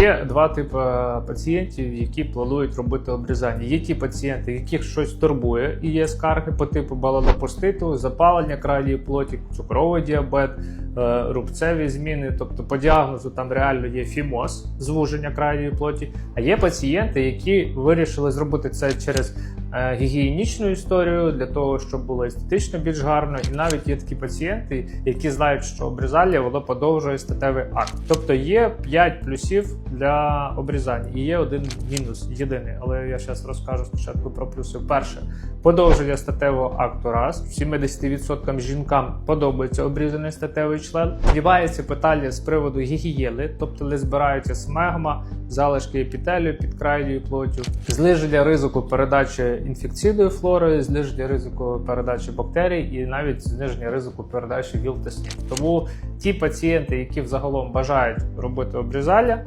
Є два типи пацієнтів, які планують робити обрізання. Є ті пацієнти, яких щось турбує, і є скарги по типу баланопоститу, запалення крайньої плоті, цукровий діабет, е, рубцеві зміни. Тобто по діагнозу там реально є фімоз, звуження крайньої плоті. А є пацієнти, які вирішили зробити це через гігієнічну історію для того, щоб було естетично більш гарно. І навіть є такі пацієнти, які знають, що обрізання воно подовжує статевий акт. Тобто є 5 плюсів для обрізання, і є один мінус єдиний. Але я зараз розкажу спочатку про плюси. Перше, подовження статевого акту. Раз 70% жінкам подобається обрізаний статевий член. Дівається питання з приводу гігієни, тобто не збирається смегма, залишки епітелію під крайньою плоттю, зниження ризику передачі інфекційної флори, зниження ризику передачі бактерій і навіть зниження ризику передачі віл та снів. Тому ті пацієнти, які взагалом бажають робити обрізання.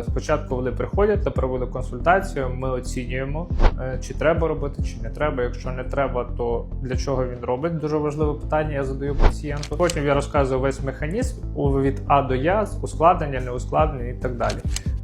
е, Спочатку вони приходять та проводять консультацію. Ми оцінюємо, е, чи треба робити, чи не треба. Якщо не треба, то для чого він робить? Дуже важливе питання. Я задаю пацієнту. Потім я розказую весь механізм від А до Я, ускладнення, неускладнення і так далі.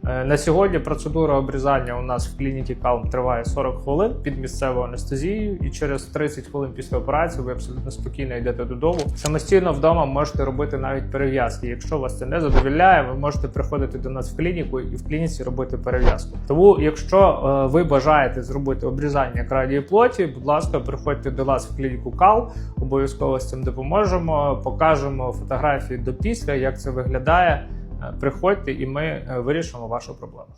Е, На сьогодні процедура обрізання у нас в клініці Calm триває 40 хвилин під місцевою анестезією, і через 30 хвилин після операції ви абсолютно спокійно йдете додому. Самостійно вдома можете робити навіть перев'язки. Якщо вас це не задовільняє, ви можете приходити до нас в клініку і в клініці робити перев'язку. Тому, якщо е, ви бажаєте зробити обрізання крайньої плоті, будь ласка, приходьте до нас в клініку Кал. Обов'язково з цим допоможемо. Покажемо фотографії до після, як це виглядає. Е, Приходьте, і ми е, вирішимо вашу проблему.